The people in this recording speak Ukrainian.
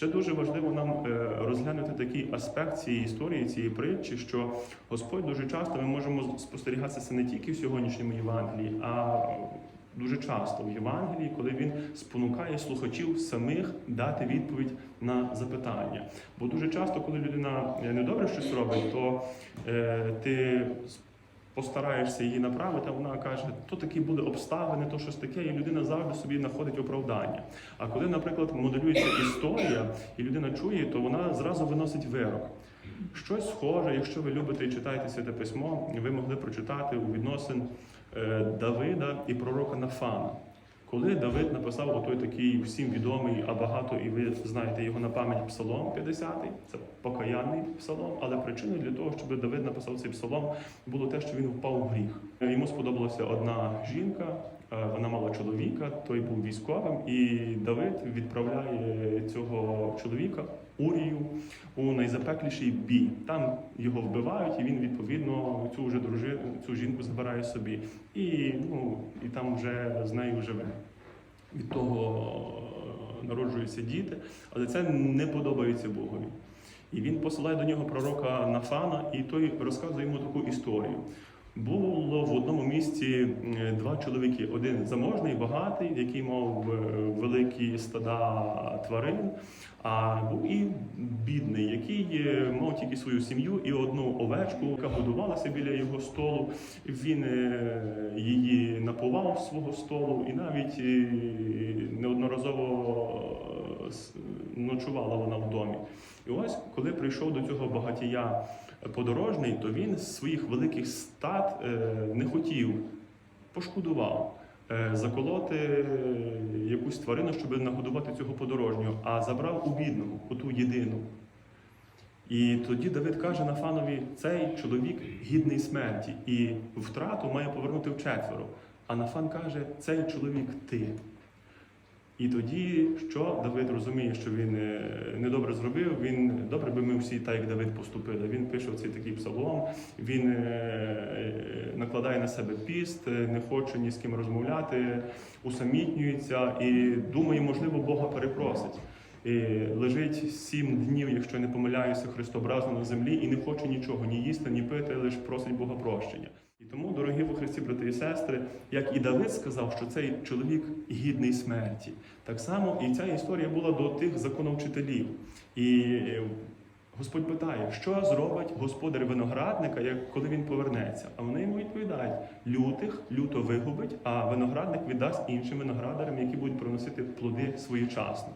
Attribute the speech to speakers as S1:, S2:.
S1: Ще дуже важливо нам е, розглянути такий аспект цієї історії, цієї притчі, що Господь дуже часто ми можемо спостерігати це не тільки в сьогоднішньому Євангелії, а дуже часто в Євангелії, коли він спонукає слухачів самих дати відповідь на запитання. Бо дуже часто, коли людина е, недобре щось робить, то е, ти постараєшся її направити, вона каже, то такі були обставини, то щось таке, і людина завжди собі знаходить оправдання. А коли, наприклад, моделюється історія, і людина чує, то вона зразу виносить вирок. Щось схоже, якщо ви любите і читаєте святе письмо, ви могли прочитати у відносин е, Давида і пророка Нафана. Коли Давид написав отой такий всім відомий, а багато, і ви знаєте його на пам'ять Псалом 50, це покаянний псалом, але причиною для того, щоб Давид написав цей псалом, було те, що він впав у гріх. Йому сподобалася одна жінка, е, вона мала чоловіка, той був військовим, і Давид відправляє цього чоловіка Урію у найзапекліший бій. Там його вбивають, і він відповідно цю вже дружину, цю жінку забирає собі. І ну і там вже з нею живе. Від того е, народжуються діти, але це не подобається Богові. І він посилає до нього пророка Нафана, і той розказує йому таку історію. Було в одному місці два чоловіки: один заможний, багатий, який мав е, великі стада тварин, а був і бідний, який е, мав тільки свою сім'ю і одну овечку, яка годувалася біля його столу. Він е, її напував свого столу, і навіть неодноразово ночувала вона в домі. І ось, коли прийшов до цього багатія подорожний, то він з своїх великих стад е, не хотів, пошкодував. е, Заколоти е, якусь тварину, щоб нагодувати цього подорожнього, а забрав у бідного, оту єдину. І тоді Давид каже Нафанові: цей чоловік гідний смерті, і втрату має повернути вчетверо. А Нафан каже, цей чоловік ти. І тоді, що Давид розуміє, що він е, недобре зробив, він добре би ми всі так, як Давид поступили. Він пише цей такий псалом, він е, е, накладає на себе піст, не хоче ні з ким розмовляти, усамітнюється і думає, можливо, Бога перепросить. І лежить сім днів, якщо не помиляюся, христобразно на землі і не хоче нічого, ні їсти, ні пити, лише просить Бога прощення. Тому, дорогі во Христі, брати і сестри, як і Давид сказав, що цей чоловік гідний смерті, так само і ця історія була до тих законовчителів. І е, Господь питає, що зробить господар виноградника, як коли він повернеться? А вони йому відповідають: лютих люто вигубить, а виноградник віддасть іншим виноградарям, які будуть приносити плоди своєчасно.